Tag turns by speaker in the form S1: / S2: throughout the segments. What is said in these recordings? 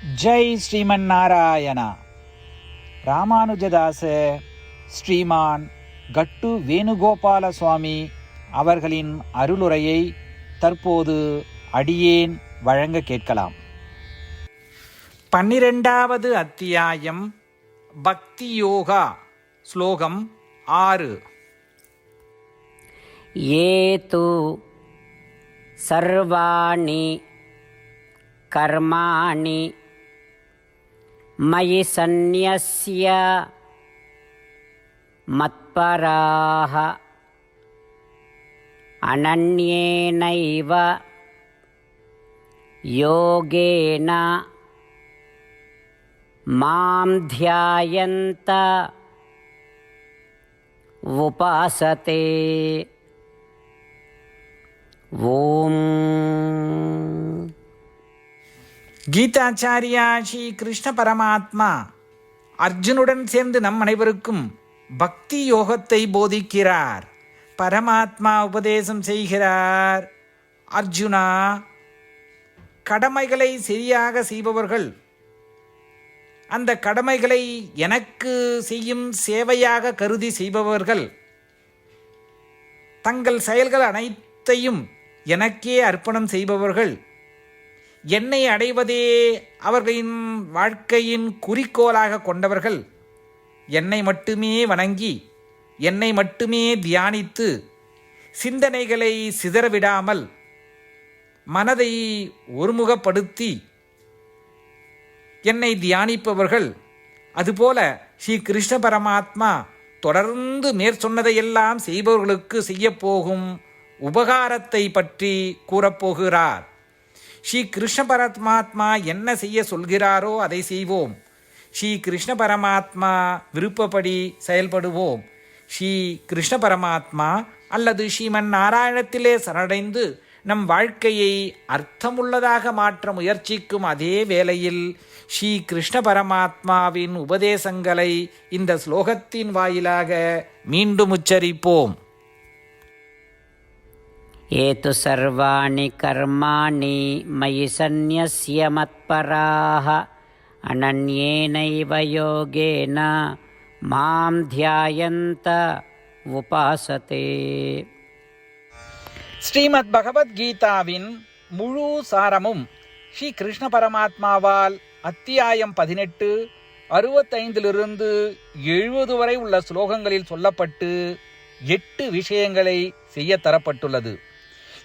S1: ஜெய் ஸ்ரீமன் நாராயணா ராமானுஜதாச ஸ்ரீமான் கட்டு வேணுகோபால சுவாமி அவர்களின் அருளுரையை தற்போது அடியேன் வழங்க கேட்கலாம். பன்னிரெண்டாவது அத்தியாயம் பக்தி யோகா ஸ்லோகம் ஆறு.
S2: ஏது சர்வாணி கர்மாணி మయి సన్యస్య మత్పరాహ అనన్యేనైవ యోగేన మాం ధ్యాయంత ఉపాసతే ఓం
S1: கீதாச்சாரியா ஸ்ரீ கிருஷ்ண பரமாத்மா அர்ஜுனுடன் சேர்ந்து நம் அனைவருக்கும் பக்தி யோகத்தை போதிக்கிறார் பரமாத்மா உபதேசம் செய்கிறார் அர்ஜுனா கடமைகளை சரியாக செய்பவர்கள் அந்த கடமைகளை எனக்கு செய்யும் சேவையாக கருதி செய்பவர்கள் தங்கள் செயல்கள் அனைத்தையும் எனக்கே அர்ப்பணம் செய்பவர்கள் என்னை அடைவதே அவர்களின் வாழ்க்கையின் குறிக்கோளாக கொண்டவர்கள். என்னை மட்டுமே வணங்கி என்னை மட்டுமே தியானித்து சிந்தனைகளை சிதறவிடாமல் மனதை ஒருமுகப்படுத்தி என்னை தியானிப்பவர்கள். அதுபோல ஸ்ரீ கிருஷ்ண பரமாத்மா தொடர்ந்து மேற்சொன்னதையெல்லாம் செய்பவர்களுக்கு செய்யப்போகும் உபகாரத்தை பற்றி கூறப்போகிறார். ஸ்ரீ கிருஷ்ண பரமாத்மா என்ன செய்ய சொல்கிறாரோ அதை செய்வோம். ஸ்ரீ கிருஷ்ண பரமாத்மா விருப்பப்படி செயல்படுவோம். ஸ்ரீ கிருஷ்ண பரமாத்மா அல்லது ஸ்ரீமன் நாராயணத்திலே சரணடைந்து நம் வாழ்க்கையை அர்த்தமுள்ளதாக மாற்ற முயற்சிக்கும் அதே வேளையில் ஸ்ரீ கிருஷ்ண பரமாத்மாவின் உபதேசங்களை இந்த ஸ்லோகத்தின் வாயிலாக மீண்டும் உச்சரிப்போம்.
S2: ये तु सर्वाणि कर्माणि मयि सन्न्यस्य मत्पराः अनन्येनैव योगेन मां ध्यायन्त उपासते
S1: ஸ்ரீமத் பகவத்கீதாவின் முழு சாரமும் ஸ்ரீ கிருஷ்ண பரமாத்மாவால் அத்தியாயம் பதினெட்டு அறுபத்தைந்திலிருந்து எழுபது வரை உள்ள ஸ்லோகங்களில் சொல்லப்பட்டு எட்டு விஷயங்களை செய்ய தரப்பட்டுள்ளது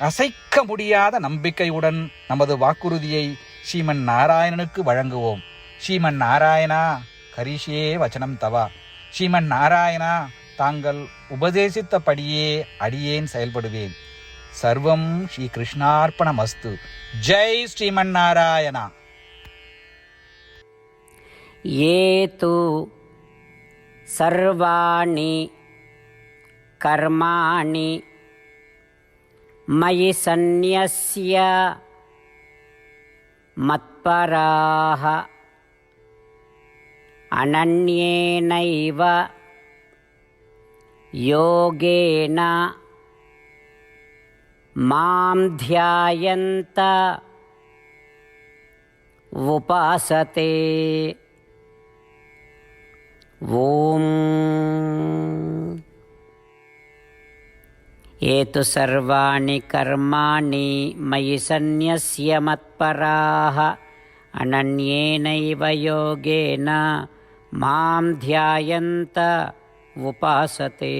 S1: அசைக்க முடியாத நம்பிக்கையுடன் நமது வாக்குறுதியை ஸ்ரீமன் நாராயணனுக்கு வழங்குவோம் ஸ்ரீமன் நாராயணா கரிஷே வச்சனம் தவா ஸ்ரீமன் நாராயணா தாங்கள் உபதேசித்தபடியே அடியேன் செயல்படுவேன் சர்வம் ஸ்ரீ கிருஷ்ணார்ப்பணமஸ்து ஜெய் ஸ்ரீமன் நாராயணா
S2: ये तु सर्वाणि कर्माणि मयि सन्न्यस्य मत्पराः। अनन्येनैव योगेन मां ध्यायन्त उपासते। ॐ ఏ తు సర్వాణి కర్మాణి మయి సన్యస్య మత్పరా. అనన్యేనైవ యోగేన మాం ధ్యాయంత ఉపాసతే.